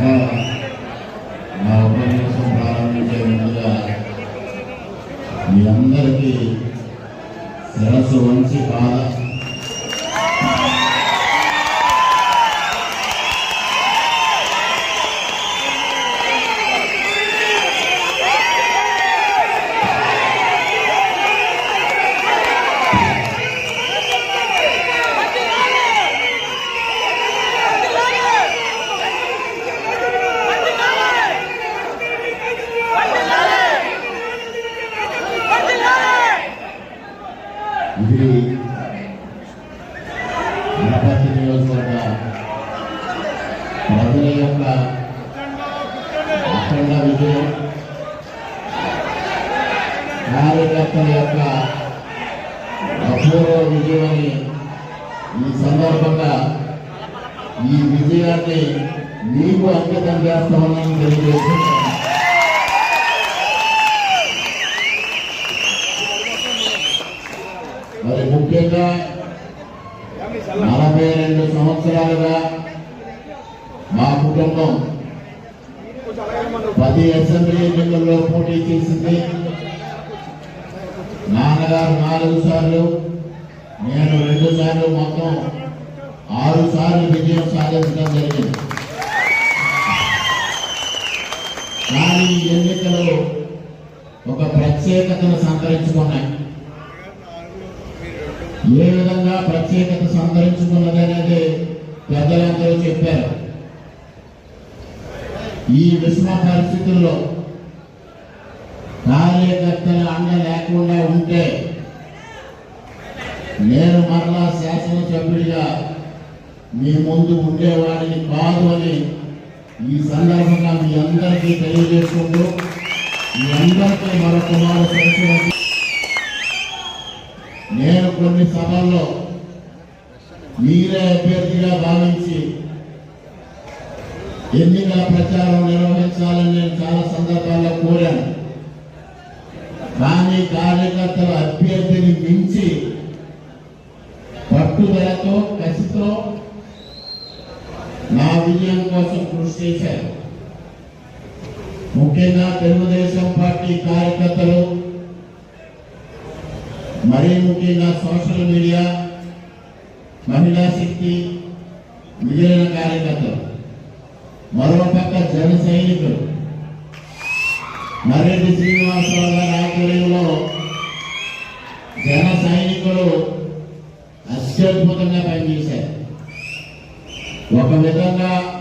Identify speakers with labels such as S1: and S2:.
S1: సభ నా ఉపన్యాసం ప్రారంభించే ముందుగా మీ అందరికీ శిరస్సు వంచి పాద ఇది తిరుపతి నియోజకవర్గ ప్రజల యొక్క అఖండ విజయం కార్యకర్తల యొక్క అపూర్వ విజయమని ఈ సందర్భంగా ఈ విజయాన్ని మీకు అంకితం చేస్తామని తెలియజేస్తున్నాను. మరి ముఖ్యంగా నలభై రెండు సంవత్సరాలుగా మా కుటుంబం పది అసెంబ్లీ ఎన్నికల్లో పోటీ చేసింది. నాన్నగారు నాలుగు సార్లు నేను రెండు సార్లు మొత్తం ఆరు సార్లు విజయం సాధించడం జరిగింది. కానీ ఎన్నికలు ఒక ప్రత్యేకతను సంతరించుకున్నాయి. ఏ విధంగా ప్రత్యేకత సంతరించుకున్నది అనేది పెద్దలందరూ చెప్పారు. ఈ విషమ పరిస్థితుల్లో కార్యకర్తల అండ లేకుండా ఉంటే నేను మరలా శాసనసభ్యుడిగా మీ ముందు ఉండేవాడిని కాదు అని ఈ సందర్భంగా మీ అందరికీ తెలియజేసుకుంటూ మీ అందరికీ మరొక మాట నేను కొన్ని సభల్లో మీరే అభ్యర్థిగా భావించి ఎన్నికల ప్రచారం నిర్వహించాలని నేను చాలా సందర్భాల్లో కోరాను. కానీ కార్యకర్తల అభ్యర్థిని మించి పట్టుదలతో కసితో నా విజయం కోసం కృషి చేశారు. ముఖ్యంగా తెలుగుదేశం పార్టీ కార్యకర్తలు మరీ ముఖ్యంగా సోషల్ మీడియా మహిళా శక్తి మిగిలిన కార్యకర్తలు మరోపక్క జన సైనికులు. మరెడ్డి శ్రీనివాసరావు గారి ఆధ్వర్యంలో జన సైనికులు అత్యద్భుతంగా పనిచేశారు. ఒక విధంగా